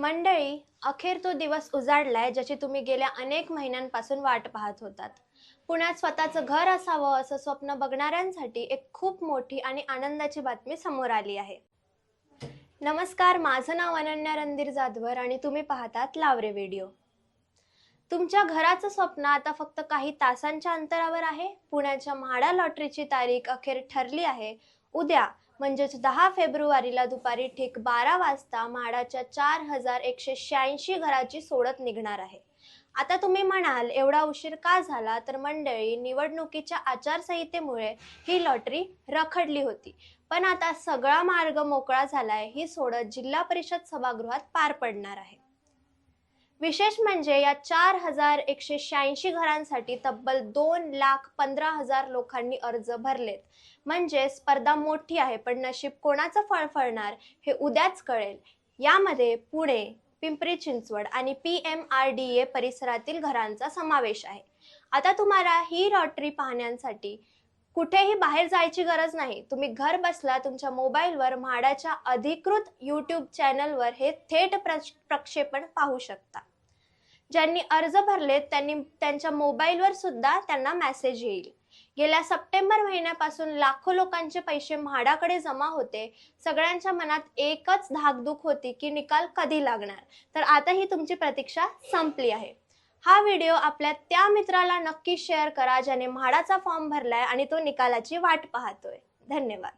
मंडळी अखेर तो दिवस उजाडलाय ज्याची तुम्ही गेल्या अनेक महिन्यांपासून वाट पाहत होतात. पुण्यात स्वतःचं घर असावं असं स्वप्न बघणाऱ्यांसाठी एक खूप मोठी आणि आनंदाची बातमी समोर आली आहे. नमस्कार माझं नाव अनन्या रणधीर जाधवर आणि तुम्ही पाहतात लावरे व्हिडिओ. तुमच्या घराचं स्वप्न आता फक्त काही तासांच्या अंतरावर आहे? पुण्याच्या म्हाडा लॉटरीची तारीख अखेर ठरली आहे. उद्या म्हणजेच दहा फेब्रुवारीला दुपारी ठीक बारा वाजता म्हाडाच्या चार हजार एकशे शहाऐंशी घराची सोडत निघणार आहे. आता तुम्ही म्हणाल एवढा उशीर का झाला? तर मंडळी निवडणुकीच्या आचारसंहितेमुळे ही लॉटरी रखडली होती. पण आता सगळा मार्ग मोकळा झालाय ही सोडत जिल्हा परिषद सभागृहात पार पडणार आहे. विशेष म्हणजे या चार हजार एकशे शहाऐंशी घरांसाठी तब्बल दोन लाख पंधरा हजार लोकांनी अर्ज भरलेत. म्हणजे स्पर्धा मोठी आहे पण नशीब कोणाचं फळफळणार हे उद्याच कळेल. यामध्ये पुणे पिंपरी चिंचवड आणि P M R D A परिसरातील घरांचा समावेश आहे. आता तुम्हाला ही लॉटरी पाहण्यासाठी कुठेही बाहेर जायची गरज नाही. तुम्ही घर बसला तुमच्या मोबाईलवर म्हाडाच्या अधिकृत यूट्यूब चॅनलवर हे थेट प्रक्ष- प्रक्षेपण पाहू शकता. ज्यांनी अर्ज भरलेत त्यांनी त्यांच्या मोबाईलवर सुद्धा त्यांना मेसेज येईल. गेल्या सप्टेंबर महिन्यापासून लाखो लोकांचे पैसे म्हाडाकडे जमा होते. सगळ्यांच्या मनात एकच धाकधूक होती की निकाल कधी लागणार? तर आता ही तुमची प्रतीक्षा संपली आहे. हा व्हिडिओ आपल्या त्या मित्राला नक्की शेअर करा ज्याने म्हाडाचा फॉर्म भरलाय आणि तो निकालाची वाट पाहतोय. धन्यवाद.